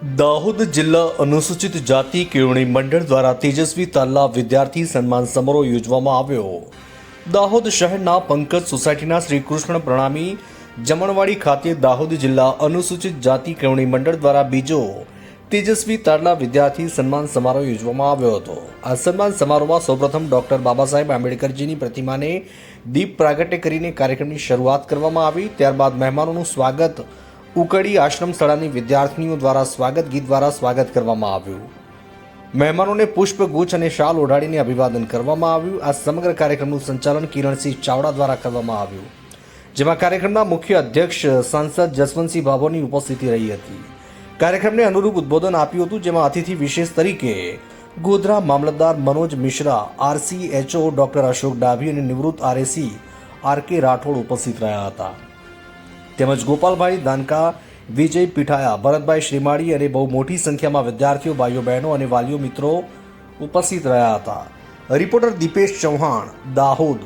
દાહોદ જિલ્લા અનુસૂચિત જાતિ કેળવણી મંડળ દ્વારા તેજસ્વી તાલા વિદ્યાર્થી સન્માન સમારોહ યોજવામાં આવ્યો. દાહોદ શહેરના પંકજ સોસાયટીના શ્રી કૃષ્ણ પ્રણામી જમણવાડી ખાતે દાહોદ જિલ્લા અનુસૂચિત જાતિ કેળવણી મંડળ દ્વારા બીજો તેજસ્વી તારલા વિદ્યાર્થી સન્માન સમારોહ યોજવામાં આવ્યો હતો. આ સન્માન સમારોહમાં સૌપ્રથમ ડોક્ટર બાબા સાહેબ આંબેડકરજીની પ્રતિમાને દીપ પ્રાગટ્ય કરીને કાર્યક્રમની શરૂઆત કરવામાં આવી. ત્યારબાદ મહેમાનોનું સ્વાગત ઉકડી આશ્રમ શાળાની વિદ્યાર્થીનીઓ દ્વારા સ્વાગત ગીત દ્વારા સ્વાગત કરવામાં આવ્યું. મહેમાનોને પુષ્પગુચ્છ અને શાલ ઓઢાડીને અભિવાદન કરવામાં આવ્યું. આ સમગ્ર કાર્યક્રમનું સંચાલન કિરણસિંહ ચાવડા દ્વારા કરવામાં આવ્યું. જેમાં કાર્યક્રમના મુખ્ય અધ્યક્ષ, સાંસદ જસવંતસિંહ ભાભોની ઉપસ્થિતિ રહી હતી. કાર્યક્રમને અનુરૂપ ઉદ્બોધન આપ્યું હતું, જેમાં અતિથિ વિશેષ તરીકે ગોધરા મામલતદાર મનોજ મિશ્રા આરસીએચઓ ડોક્ટર અશોક ડાભી અને નિવૃત્ત આરએસી આર કે રાઠોડ ઉપસ્થિત રહ્યા હતા. તેમજ ગોપાલભાઈ દાનકા, વિજય પીઠાયા, ભરતભાઈ શ્રીમાળી અને બહુ મોટી સંખ્યામાં વિદ્યાર્થીઓ, ભાઈઓ, બહેનો અને વાલીઓ મિત્રો ઉપસ્થિત રહ્યા હતા. રિપોર્ટર દીપેશ ચૌહાણ, દાહોદ.